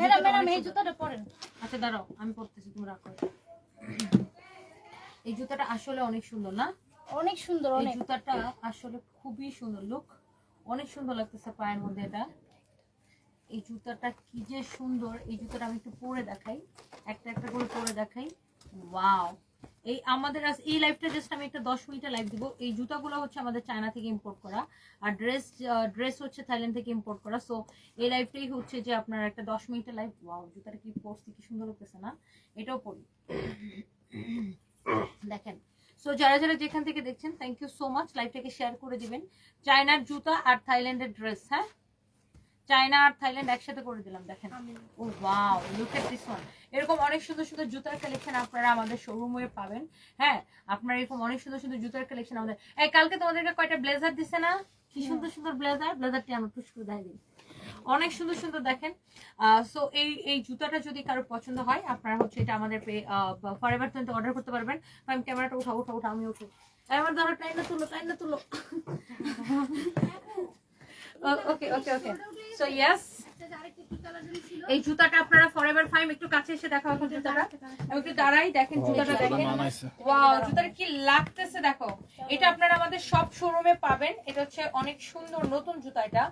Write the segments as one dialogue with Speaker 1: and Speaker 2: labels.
Speaker 1: Madam
Speaker 2: জুতোটা
Speaker 1: madam এই জুতাটা পরেন।
Speaker 2: আচ্ছা দাঁড়াও আমি পড়তেছি তুমি রাখো এই জুতাটা আসলে অনেক সুন্দর না?
Speaker 1: অনেক সুন্দর
Speaker 2: এই
Speaker 1: অনেক।
Speaker 2: জুতাটা আসলে খুবই সুন্দর লুক অনেক সুন্দর লাগতেছে পায়ের মধ্যে এটা। এই জুতাটা কি যে সুন্দর। এই জুতাটা আমি একটু পরে দেখাই। একটা একটা করে পরে দেখাই। ওয়াও এই আমাদের এই লাইফটা জাস্ট আমি একটা দশ মিনিটের লাইভ দিব। এই জুতাগুলো হচ্ছে আমাদের চায়না থেকে ইম্পোর্ট করা। আর ড্রেস ড্রেস হচ্ছে থাইল্যান্ড থেকে ইম্পোর্ট করা। সো এই লাইফটাই হচ্ছে যে আপনার একটা দশ মিনিটের লাইভ ওয়াও জুতাটা কি পরছি কি সুন্দর লাগতেছে না? এটাও পরি। দেখেন। সো যারা যারা যেখান থেকে দেখছেন থ্যাংক ইউ সো মাচ লাইভটাকে শেয়ার করে দিবেন। চায়নার জুতা আর থাইল্যান্ডের ড্রেস হ্যাঁ? চায়না আর থাইল্যান্ড একসাথে করে দিলাম দেখেন। ও wow look at this one এরকম অনেক সুন্দর সুন্দর জুতার কালেকশন আপনারা আমাদের শোরুমে পাবেন। হ্যাঁ আপনারা এরকম অনেক সুন্দর সুন্দর জুতার কালেকশন আমাদের এই কালকে তোমাদেরকে কয়টা ব্লেজার দিছে না? কি সুন্দর সুন্দর ব্লেজার ব্লেজারটি আমরা টুস করে দিই অনেক সুন্দর সুন্দর দেখেন। সো এই এই জুতাটা যদি কারও পছন্দ হয় আপনারা হচ্ছে এটা আমাদের ফরএভার টোয়েন্টি অর্ডার করতে পারবেন। আমি ক্যামেরাটা উঠাও উঠাও উঠাও আমি উঠি আমার ধরো টাইম না তুলো টাইম না তুলো। ওকে ওকে ওকে সো ইয়েস এই জুতাটা আপনারা ফরএভার ফাইম একটু কাছে এসে দেখো এখন জুতাটা একটু দাঁড়াই দেখেন জুতাটা দেখেন। ওয়াও জুতাটা কি লাগতেছে দেখো। এটা আপনারা আমাদের সব শোরুমে পাবেন। এটা হচ্ছে অনেক সুন্দর নতুন জুতা এটা।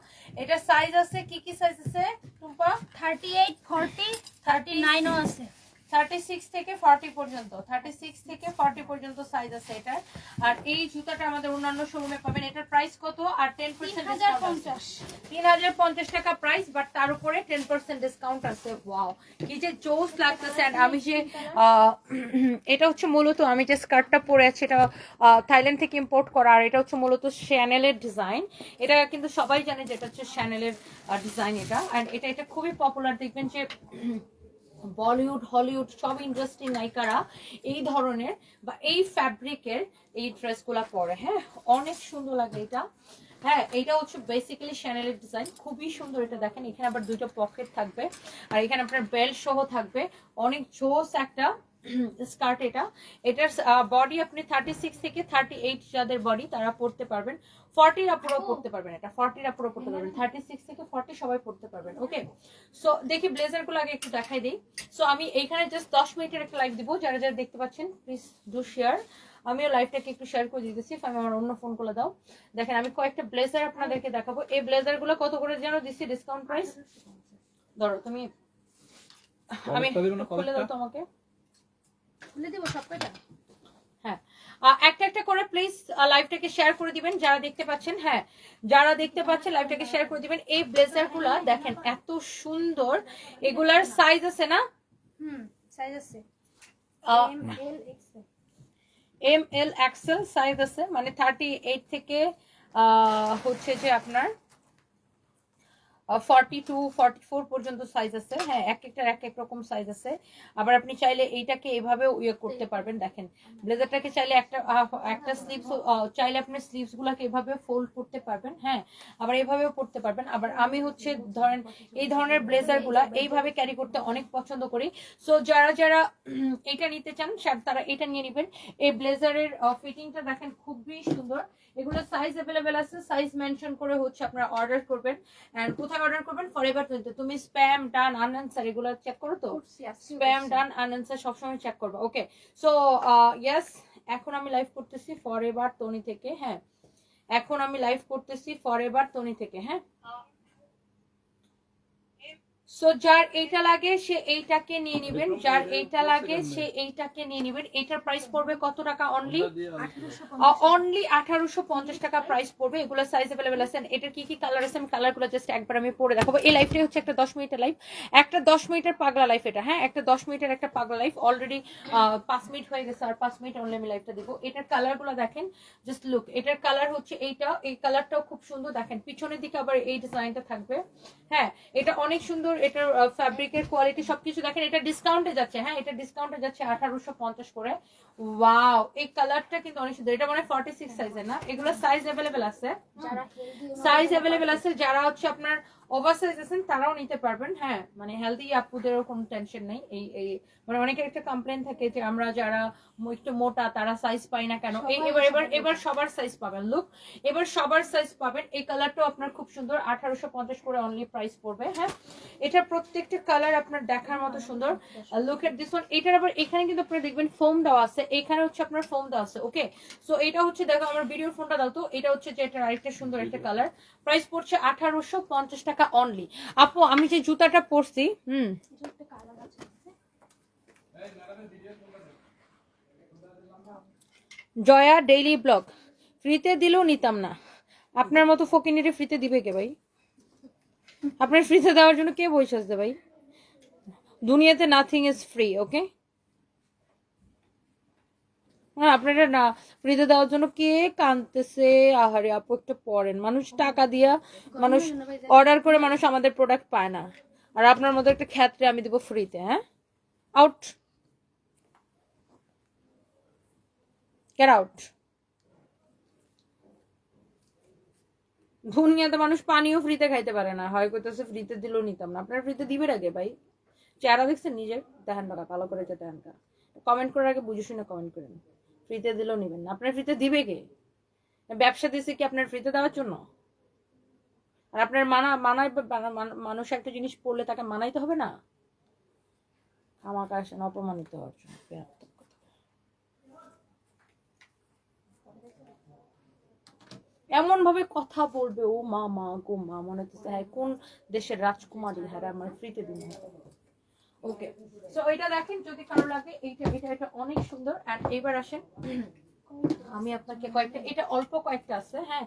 Speaker 2: এটা সাইজ আছে কি কি সাইজ আছে Tumpa?
Speaker 1: Thirty eight forty thirty নাইনও আছে।
Speaker 2: থার্টি সিক্স থেকে ফর্টি পর্যন্ত থার্টি সিক্স থেকে ফর্টি পর্যন্ত সাইজ আছে এটার। আর এই জুতাটা আমাদের অন্যান্য শোরুমে পাবেন। এটার প্রাইস কত? আর টেন
Speaker 1: তিন
Speaker 2: পার্সেন্ট
Speaker 1: হাজার পঞ্চাশ।
Speaker 2: তিন হাজার পঞ্চাশ টাকা প্রাইস বাট তার উপরে টেন পার্সেন্ট ডিসকাউন্ট আছে। ওয়াও কি যে জোস লাগতেছে। আমি যে এটা হচ্ছে মূলত আমি যে স্কার্টটা পরে আছি এটা থাইল্যান্ড থেকে ইম্পোর্ট করা আর এটা হচ্ছে মূলত শ্যানেলের ডিজাইন এটা কিন্তু সবাই জানে যে এটা হচ্ছে শ্যানেলের ডিজাইন এটা। এটা এটা খুবই পপুলার দেখবেন যে বলিউড, হলিউড, সব ইন্ডাস্ট্রি নায়িকারা এই ধরনের বা এই ফ্যাব্রিকের এই ড্রেসগুলো পরে। হ্যাঁ অনেক সুন্দর লাগে এটা। হ্যাঁ এটা হচ্ছে বেসিক্যালি শ্যানেলের ডিজাইন খুবই সুন্দর এটা দেখেন। এখানে আবার দুইটা পকেট থাকবে। আর এখানে আপনার বেল্ট সহ থাকবে। অনেক জোস একটা স্কার্ট এটা। এটার বডি আপনি থার্টি সিক্স থেকে থার্টি এইট যাদের বডি তারা পড়তে পারবেন। ফর্টির আপুরাও পড়তে পারবেন এটা। ফর্টির আপুরাও পড়তে পারবেন। থার্টি সিক্স থেকে ফর্টি সবাই পড়তে পারবেন ওকে সো দেখি ব্লেজারগুলো আগে একটু দেখাই দিই। সো আমি এইখানে জাস্ট দশ মিনিটের একটা লাইভ দিব। যারা যারা দেখতে পাচ্ছেন প্লিজ ডু শেয়ার আমিও লাইভটাকে একটু শেয়ার করে দিতেছি। আমি আমার অন্য ফোন করে দাও। দেখেন আমি কয়েকটা ব্লেজার আপনাদেরকে দেখাবো। এই ব্লেজারগুলো কত করে যেন দিচ্ছি ডিসকাউন্ট প্রাইস ধরো তুমি আমি খুলে দাও
Speaker 3: কলেজটা?
Speaker 2: তো আমাকে
Speaker 1: খুলে দিব সব
Speaker 2: হ্যাঁ। একটা একটা করে প্লিজ লাইভটাকে শেয়ার করে দিবেন। যারা দেখতে পাচ্ছেন হ্যাঁ যারা দেখতে পাচ্ছেন লাইভটাকে শেয়ার করে দিবেন। এই ব্লেজারগুলা দেখেন এত সুন্দর। এগুলার সাইজ আছে না?
Speaker 1: হুম সাইজ আছে। M L XL
Speaker 2: M L XL size আছে। মানে থার্টি এইট থেকে হচ্ছে যে আপনার আমি হচ্ছে, ধরেন, এই ধরনের ব্লেজারগুলা এইভাবে ক্যারি করতে অনেক পছন্দ করি। সো যারা যারা এটা নিতে চান তারা এটা নিয়ে নেবেন। এই ব্লেজারের ফিটিংটা দেখেন খুবই সুন্দর। এগুলো সাইজ অ্যাভেলেবেল আছে সাইজ মেনশন করে হচ্ছে আপনারা অর্ডার করবেন। এন্ড কোথায় অর্ডার করবেন ফরএভার টোয়েন্টি তুমি স্প্যাম ডান আনআনসার এগুলো চেক করো তো? স্প্যাম ডান আনআনসার সবসময় চেক করবা ওকে সো ইয়েস এখন আমি লাইভ করতেছি ফরএভার টনি থেকে হ্যাঁ। এখন আমি লাইভ করতেছি ফরএভার টনি থেকে হ্যাঁ? সো যার এইটা লাগে সে এইটাকে নিয়ে নেবেন। যার এইটা লাগে সে এইটাকে নিয়ে নেবেন। এটার প্রাইস পড়বে কত টাকা অনলি অনলি আঠারোশো পঞ্চাশ টাকা প্রাইস পড়বে। এগুলো সাইজ অ্যাভেলেবেল আছে। এটার কি কি কালার আছে? আমি কালারগুলো জাস্ট একবার আমি পরে দেখাবো। এই লাইফটাই হচ্ছে একটা দশ মিনিটের লাইফ একটা দশ মিনিটের পাগলা লাইফ এটা। হ্যাঁ একটা দশ মিনিটের একটা পাগলা লাইফ অলরেডি পাঁচ মিনিট হয়ে গেছে আর পাঁচ মিনিট অনলি আমি লাইফটা দিব। এটার কালারগুলো দেখেন। জাস্ট লুক এটার কালার হচ্ছে এইটা। এই কালারটাও খুব সুন্দর। দেখেন পিছনের দিকে আবার এই ডিজাইনটা থাকবে। হ্যাঁ এটা অনেক সুন্দর এটার ফ্যাব্রিকের কোয়ালিটি সবকিছু দেখেন এটা ডিসকাউন্টে যাচ্ছে হ্যাঁ এটা ডিসকাউন্টে যাচ্ছে আঠারোশো পঞ্চাশ করে। ওয়াও এই কালারটা কিন্তু অনেক সুন্দর। এটা মানে ফর্টি সিক্স সাইজের না? এগুলো সাইজ অ্যাভেলেবেল আছে। সাইজ অ্যাভেলেবেল আছে যারা হচ্ছে আপনার ওভার সাইজ আছেন তারাও নিতে পারবেন হ্যাঁ মানে হেলদি আপুদেরও কোনো টেনশন নেই এই এই মানে অনেকের একটা কমপ্লেন থাকে যে আমরা যারা একটু মোটা তারা সাইজ পাই না কেন এবার এবার এবার সবার সাইজ পাবেন লুক এবার সবার সাইজ পাবেন এই কালারটাও আপনার খুব সুন্দর আঠারোশো পঞ্চাশ করে অনলি প্রাইস পড়বে হ্যাঁ এটা প্রত্যেকটা কালার আপনার দেখার মতো সুন্দর লুক এট দিস ওয়ান এটার আবার এখানে কিন্তু আপনি দেখবেন ফোম দেওয়া আছে এখানে হচ্ছে আপনার ফোম দেওয়া আছে ওকে সো এটা হচ্ছে দেখো আমার ভিডিওর ফোনটা দাও তো এটা হচ্ছে যে এটা আরেকটা সুন্দর একটা কালার প্রাইস পড়ছে আঠারোশো পঞ্চাশ টাকা অনলি আপু, আমি যে জুতাটা পরছি, হুম। জয়া ডেইলি ব্লগ ফ্রিতে দিলেও নিতাম না। আপনার মতো ফকিনিরে ফ্রিতে দিবে কে ভাই? আপনার ফ্রিতে দেওয়ার জন্য কে বসে আসবে ভাই? দুনিয়াতে নাথিং ইজ ফ্রি ওকে হ্যাঁ আপনারা না ফ্রিতে দেওয়ার জন্য কে কানতেছে আহারে আপু, একটু পড়েন। মানুষ টাকা দিয়া মানুষ অর্ডার করে মানুষ আমাদের প্রোডাক্ট পায় না। আর আপনার মতো একটা ক্ষেত্রে আমি দেবো ফ্রিতে হ্যাঁ? আউট গেট আউট দুনিয়াতে মানুষ পানিও ফ্রিতে খাইতে পারে না। হয় কইতেছে ফ্রিতে দিলেও নিতাম না। আপনার ফ্রিতে দিবে আগে ভাই? চেহারা দেখছেন নিজের? দেখেন বাবা, ভালো করে যে দেখেন। কমেন্ট করার আগে বুঝে শুনে কমেন্ট করেন। ফ্রিতে দিলেও নিবেন না। আপনার ফ্রিতে দিবে কে? ব্যবসা দিছে কি আপনার ফ্রিতে দেওয়ার জন্য? আর আপনার মানা, মানায় মানা- মানা- মানুষ একটা জিনিস পড়লে তাকে মানাইতে হবে না? আমাকে আসেন অপমানিত হওয়ার জন্য। এমন ভাবে কথা বলবে, ও মা মা গো, মা, মনে হচ্ছে হ্যাঁ কোন দেশের রাজকুমারী? হ্যাঁ আমার ফ্রিতে দিন। ওকে সো এটা দেখেন, যদি কারও লাগে, এইটা, এটা এটা অনেক সুন্দর। আর এবার আসেন, আমি আপনাকে কয়েকটা, এটা অল্প কয়েকটা আছে হ্যাঁ?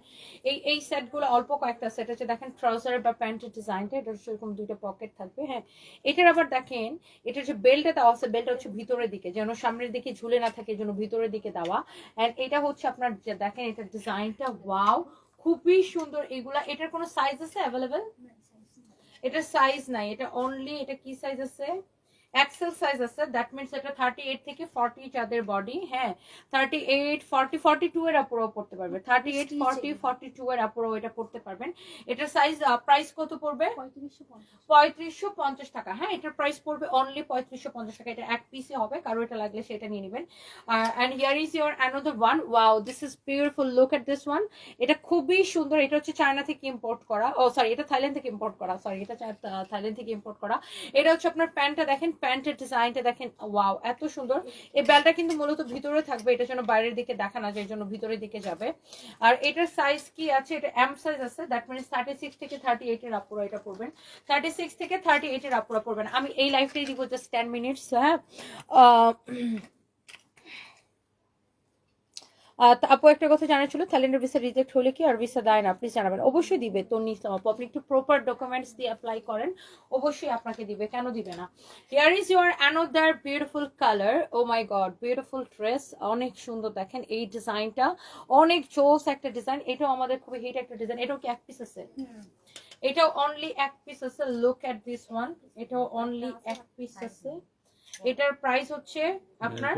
Speaker 2: এই এই সেটগুলো অল্প কয়েকটা সেট আছে দেখেন ট্রাউজার বা প্যান্টের ডিজাইনটা এটা এরকম দুইটা পকেট থাকবে হ্যাঁ? এটার আবার দেখেন, এটা যে বেল্টটা দেওয়া আছে বেল্টটা হচ্ছে ভিতরের দিকে, যেন সামনের দিকে ঝুলে না থাকে, যেন ভিতরের দিকে দেওয়া। এন্ড এটা হচ্ছে আপনার দেখেন, এটার ডিজাইনটা ওয়াও খুবই সুন্দর। এগুলা এটার কোনো সাইজ আছে অ্যাভেলেবেল এটা সাইজ নাই এটা অনলি এটা কি সাইজ আছে? এক্সেল সাইজ আছে দ্যাট মিনস এটা থার্টি এইট থেকে ফর্টি যাদের বডি হ্যাঁ thirty eight forty forty two এর আপুরও পড়তে পারবে। Thirty eight forty forty two এর আপুরও এটা পড়তে পারবেন। এটার সাইজ প্রাইস কত পড়বে?
Speaker 1: পঁয়ত্রিশশো পঞ্চাশ।
Speaker 2: টাকা হ্যাঁ এটার প্রাইস পড়বে অনলি পঁয়ত্রিশশো পঞ্চাশ টাকা। এটা এক পিসে হবে কারও এটা লাগলে সেটা নিয়ে নেবেন। And here is your another one wow this is beautiful look at this one এটা খুবই সুন্দর এটা হচ্ছে চায়না থেকে ইম্পোর্ট করা। ও সরি এটা থাইল্যান্ড থেকে ইম্পোর্ট করা সরি এটা থাইল্যান্ড থেকে ইম্পোর্ট করা। এটা হচ্ছে আপনার প্যান্টটা দেখেন প্যান্টের ডিজাইনটা দেখেন, ওয়াও, এত সুন্দর। এই বেলটা কিন্তু মূলত ভিতরে থাকবে, এটা যেন বাইরের দিকে দেখা না যায় জন্য ভিতরের দিকে যাবে। আর এটার সাইজ কি আছে? এটা এম সাইজ আছে দ্যাট মিনস থার্টি সিক্স থেকে থার্টি এইটের আপুরা এটা পড়বেন থার্টি সিক্স থেকে থার্টি এইটের আপুরা পড়বেন আমি এই লাইফটাই দিব জাস্ট টেন মিনিটস হ্যাঁ? আপু একটা কথা জানার ছিল থাইল্যান্ডের ভিসা রিজেক্ট হলে কি আর ভিসা দেয় না? প্লিজ জানাবেন। অবশ্যই দিবে তো নিশ্চয় আপু। আপনি একটু প্রপার ডকুমেন্টস দিয়ে অ্যাপ্লাই করেন অবশ্যই আপনাকে দিবে কেন দিবে না? Here is your another beautiful colour oh my god beautiful dress অনেক সুন্দর দেখেন এই ডিজাইনটা অনেক চোস একটা ডিজাইন এটাও আমাদের খুবই হিট একটা ডিজাইন এটাও কি এক পিস আছে? এটাও অনলি এক পিস আছে লুক এট দিস ওয়ান এটাও অনলি এক পিস আছে। এটার প্রাইস হচ্ছে আপনার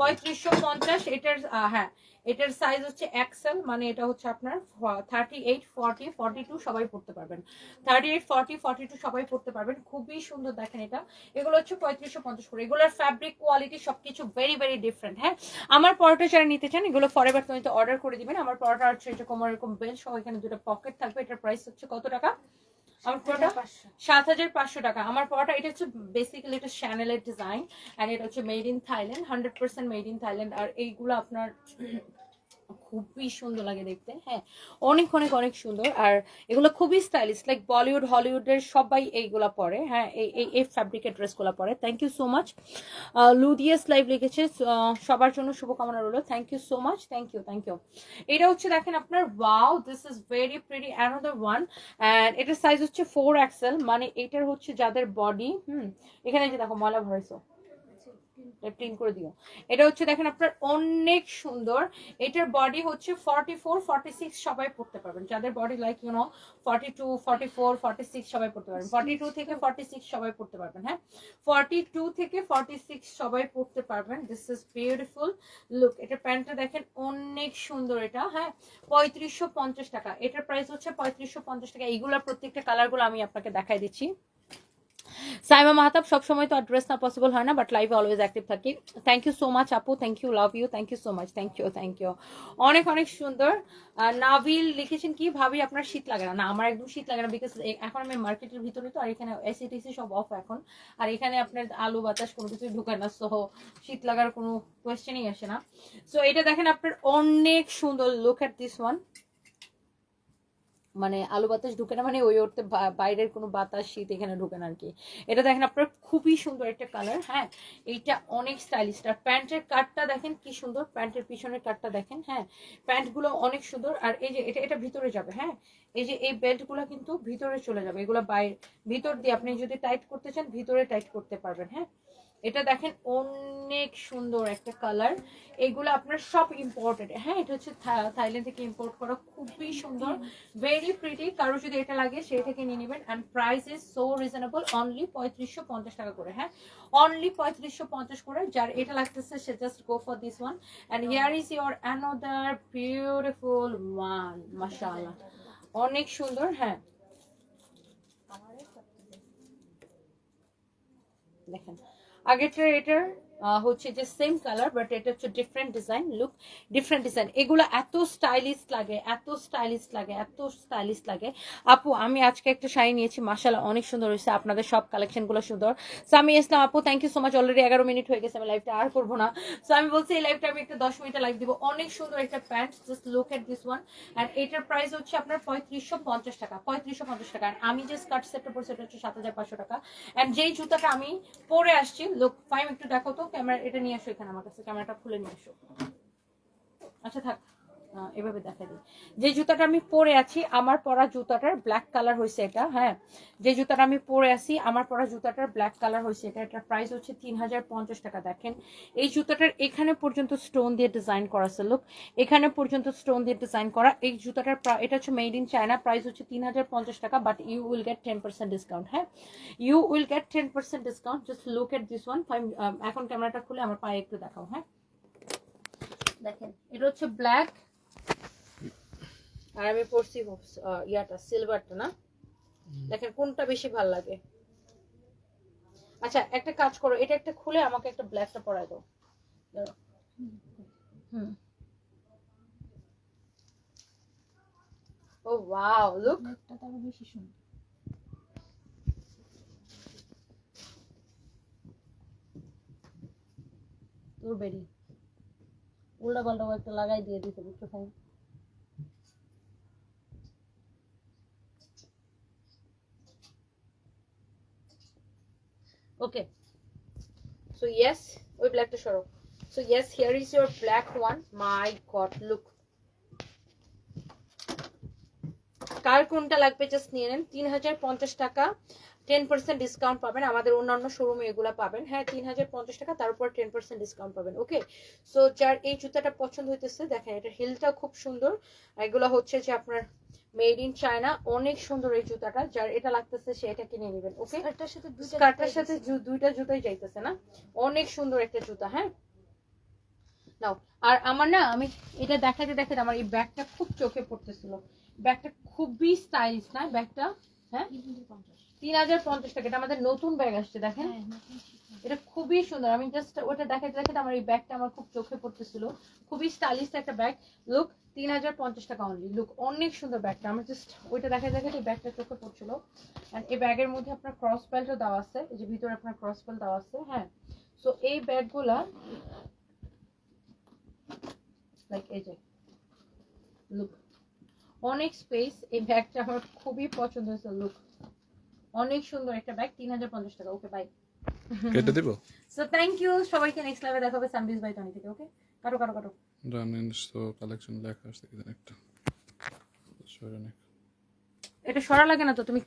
Speaker 2: পঁয়ত্রিশশো পঞ্চাশ এটার হ্যাঁ এটার সাইজ হচ্ছে এক্সেল মানে এটা হচ্ছে আপনার thirty eight forty forty two সবাই পড়তে পারবেন। Thirty eight forty forty two সবাই পড়তে পারবেন। খুবই সুন্দর দেখেন এটা। এগুলো হচ্ছে পঁয়ত্রিশশো পঞ্চাশ করে। এগুলোর ফ্যাব্রিক কোয়ালিটি সবকিছু ভেরি ভেরি ডিফারেন্ট হ্যাঁ। আমার পরোটা যারা নিতে চান এগুলো ফরেভার তুমি অর্ডার করে দিবেন। আমার পরোটা হচ্ছে এটা কোমর এরকম বেল সহ এখানে দুটো পকেট থাকবে। এটার প্রাইস হচ্ছে কত টাকা? আমার পরোটা সাত হাজার পাঁচশো টাকা। আমার পরোটা এটা হচ্ছে বেসিক্যালি এটা শ্যানেলের ডিজাইন অ্যান্ড এটা হচ্ছে made in Thailand hundred percent made in Thailand আর এইগুলো আপনার খুবই সুন্দর লাগে দেখতে হ্যাঁ। অনেক অনেক অনেক সুন্দর। আর এগুলো খুবই স্টাইলিশ লাইক বলিউড হলিউডের সবাই এইগুলা পরে হ্যাঁ এই এই ফ্যাব্রিকের ড্রেসগুলো পরে। থ্যাংক ইউ সো মাচ লুডিয়াস লাইভ লিখেছে সবার জন্য শুভকামনা রইল। Thank you so much thank you thank you এটা হচ্ছে দেখেন আপনার wow this is very pretty another one and এটার সাইজ হচ্ছে ফোর এক্সেল মানে এটার হচ্ছে যাদের বডি হুম, এখানে যে দেখো, ময়লা ভরেছো প্রিন্ট করে দিও। এটা হচ্ছে দেখেন আপনার অনেক সুন্দর। এটার বডি হচ্ছে ফর্টি ফোর ফর্টি সিক্স সবাই পড়তে পারবেন। যাদের body like you know forty two forty four forty six সবাই পড়তে পারবেন। ফর্টি টু থেকে ফর্টি সিক্স সবাই পড়তে পারবেন হ্যাঁ? ফর্টি টু থেকে ফর্টি সিক্স সবাই পড়তে পারবেন। দিস ইজ বিউটিফুল লুক এটা প্যান্টটা দেখেন অনেক সুন্দর এটা হ্যাঁ? পঁয়ত্রিশশো পঞ্চাশ টাকা। এটার প্রাইস হচ্ছে পঁয়ত্রিশশো পঞ্চাশ টাকা। এইগুলা প্রত্যেকটা কালারগুলো আমি আপনাকে দেখাই দিচ্ছি। সাইমা মাহাতাব, সবসময় তো অ্যাড্রেস না পসিবল হয় না বাট লাইভে অলওয়েজ অ্যাক্টিভ থাকি। থ্যাংক ইউ সো মাচ আপু। Thank you love you thank you so much thank you thank you অনেক অনেক সুন্দর। নাভিল লিখেছেন কি, ভাবি, আপনার শীত লাগে না। না, আমার একদম শীত লাগে না বিকজ এখন আমি মার্কেটের ভিতরে তো, আর এখানে এসি টেসি সব অফ এখন। আর এখানে আপনার আলু, বাতাস কোনো কিছুই ঢুকায় না সহ শীত লাগার কোনো কোয়েশ্চেনই আসে না। সো এটা দেখেন, আপনার অনেক সুন্দর লুক অ্যাট দিস ওয়ান মানে আলু বাতাস ঢুকে না মানে ওই ওরতে বাইরের কোনো বাতাস, শীত এখানে ঢুকে না আর কি এটা দেখেন আপনার খুবই সুন্দর একটা কালার হ্যাঁ? এইটা অনেক স্টাইলিশ আর প্যান্টের কাটটা দেখেন কি সুন্দর, প্যান্টের পিছনের কাটটা দেখেন হ্যাঁ? প্যান্টগুলো অনেক সুন্দর, আর এই যে, এটা এটা ভিতরে যাবে হ্যাঁ? এই যে, এই বেল্টগুলো কিন্তু ভিতরে চলে যাবে, এগুলো বাইরে, ভিতর দিয়ে আপনি যদি টাইট করতে চান, ভিতরে টাইট করতে পারবেন হ্যাঁ? এটা দেখেন অনেক সুন্দর একটা কালার এগুলো আপনার সব ইম্পোর্টেড হ্যাঁ এটা হচ্ছে থাইল্যান্ড থেকে ইম্পোর্ট করা, খুবই সুন্দর। ভেরি প্রিটি কারও যদি এটা লাগে, সেই থেকে নিয়ে নেবেন। And price is so reasonable only পঁয়ত্রিশশো পঞ্চাশ টাকা করে হ্যাঁ। অনলি পঁয়ত্রিশশো পঞ্চাশ করে, যার এটা লাগতেছে, সে just go for this one and here is your another beautiful one মাশাআল্লাহ অনেক সুন্দর হ্যাঁ। দেখেন আগেরটার এটার হচ্ছে যে সেম কালার বাট এটা হচ্ছে different design look different design এগুলো এত স্টাইলিশ লাগে, এত স্টাইলিশ লাগে, এত স্টাইলিশ লাগে। আপু, আমি আজকে একটা শাড়ি নিয়েছি মাসাল্লাহ অনেক সুন্দর হয়েছে, আপনাদের সব কালেকশনগুলো সুন্দর। আমি ইসলাম আপু thank you so much already এগারো মিনিট হয়ে গেছে, আমি লাইভটা আর করব না। সো আমি বলছি, এই লাইভটা আমি একটা দশ মিনিটে লাইভ দিব। অনেক সুন্দর একটা pant just look at this one and এটার প্রাইস হচ্ছে আপনার পঁয়ত্রিশশো পঞ্চাশ টাকা, পঁয়ত্রিশশো পঞ্চাশ টাকা। আমি যে স্কার্ট সেটটা পড়ছি সেটা হচ্ছে সাত হাজার পাঁচশো টাকা। অ্যান্ড যেই জুতাটা আমি পরে আসছি লোক ফাইম একটু দেখো তো। ক্যামেরা এটা নিয়ে আসো এখানে আমার কাছে ক্যামেরাটা খুলে নিয়ে আসো আচ্ছা থাক। এভাবে দেখা দিই যে জুতাটা আমি পরে আছি, আমার পরা জুতাটার ব্ল্যাক কালার হয়েছে এটা হ্যাঁ। যে জুতাটা আমি পরে আছি, আমার পরা জুতাটার ব্ল্যাক কালার হয়েছে এটা। এটার প্রাইস হচ্ছে তিন হাজার পঞ্চাশ টাকা, দেখেন। এই জুতাটার এখানে পর্যন্ত স্টোন দিয়ে ডিজাইন করা আছে লোক এখানে পর্যন্ত স্টোন দিয়ে ডিজাইন করা, এই জুতাটার এটা হচ্ছে মেড ইন চায়না প্রাইস হচ্ছে তিন হাজার পঞ্চাশ টাকা but you will get ten percent discount হ্যাঁ। You will get ten percent discount just look at this one এখন ক্যামেরাটা খুলে আমার পায়ে একটু দেখাও হ্যাঁ। দেখেন, এটা হচ্ছে ব্ল্যাক আর আমি পড়ছি ইয়াটা সিলভারটা না? দেখেন কোনটা বেশি ভালো লাগে। আচ্ছা একটা কাজ করো এটা একটা খুলে আমাকে একটা ব্ল্যাকটা পরাই দাও। হুম। ও ওয়াও লুক
Speaker 1: একটা তো বেশি সুন্দর।
Speaker 2: তোর বেরি। উল্টা পাল্টা একটা লাগাই দিয়ে দিতে বুঝছ ভাই? ওকে সো ইয়েস ওই ব্ল্যাকটা সরো so yes here is your black one my god look কার কোনটা লাগবে? জাস্ট নিয়ে নেন। তিন হাজার পঞ্চাশ টাকা টেন পার্সেন্ট ডিসকাউন্ট পাবেন। আমাদের অন্যান্য শোরুমে এগুলা পাবেন। হ্যাঁ তিন হাজার পঞ্চাশ টাকা তার উপর টেন পার্সেন্ট ডিসকাউন্ট পাবেন। ওকে সো যার এই জুতাটা পছন্দ হইতেছে, দেখেন, এটা হিলটা খুব সুন্দর। এগুলো হচ্ছে যে আপনার মেড ইন চায়না অনেক সুন্দর এই জুতাটা। যার এটা লাগতেছে সে এটা কিনে নেবেন ওকে?
Speaker 1: স্কার্টটার সাথে দুইটা
Speaker 2: স্কার্টের সাথে দুইটা জুতাই যাইতেছে না? অনেক সুন্দর একটা জুতা হ্যাঁ? নাও আর আমার না আমি এটা দেখাতে দেখাতে আমার এই ব্যাগটা খুব চোখে পড়তেছিল। ব্যাগটা খুবই স্টাইলিশ না ব্যাগটা? হ্যাঁ? তিন হাজার পঞ্চাশ টাকা এটা আমাদের নতুন ব্যাগ আসছে দেখেন।
Speaker 1: হ্যাঁ
Speaker 2: এটা খুবই সুন্দর আমি জাস্ট ওটা দেখাতে দেখাতে আমার এই ব্যাগটা আমার খুব চোখে পড়তেছিল। খুবই স্টাইলিশ একটা ব্যাগ। লুক তিন হাজার পঞ্চাশ টাকা অনলি লুক অনেক সুন্দর ব্যাগটা। আমার জাস্ট ওইটা দেখাতে দেখাতে এই ব্যাগটা চোখে পড়ছিল। অ্যান্ড এই ব্যাগের মধ্যে আপনার ক্রস বেল্টও দেওয়া আছে। এই যে ভিতরে আপনার ক্রস বেল্ট দেওয়া আছে হ্যাঁ? সো এই ব্যাগগুলা লাইক এই যে লুক অনেক স্পেস এই ব্যাগটা আমার খুবই পছন্দ হয়েছে লুক অনেক সুন্দর একটা ব্যাগ তিন হাজার পঞ্চাশ টাকা। ওকে বাই
Speaker 3: কেটে দিব?
Speaker 2: সো থ্যাংক ইউ সবাইকে নেক্সট লাইভে দেখাবে সানবিজ বাই টনি থেকে ওকে কাটো কাটো কাটো।
Speaker 3: রানিস তো কালেকশন লেখা আসছে কি একটা সরে
Speaker 2: এটা সরা লাগে না তো? তুমি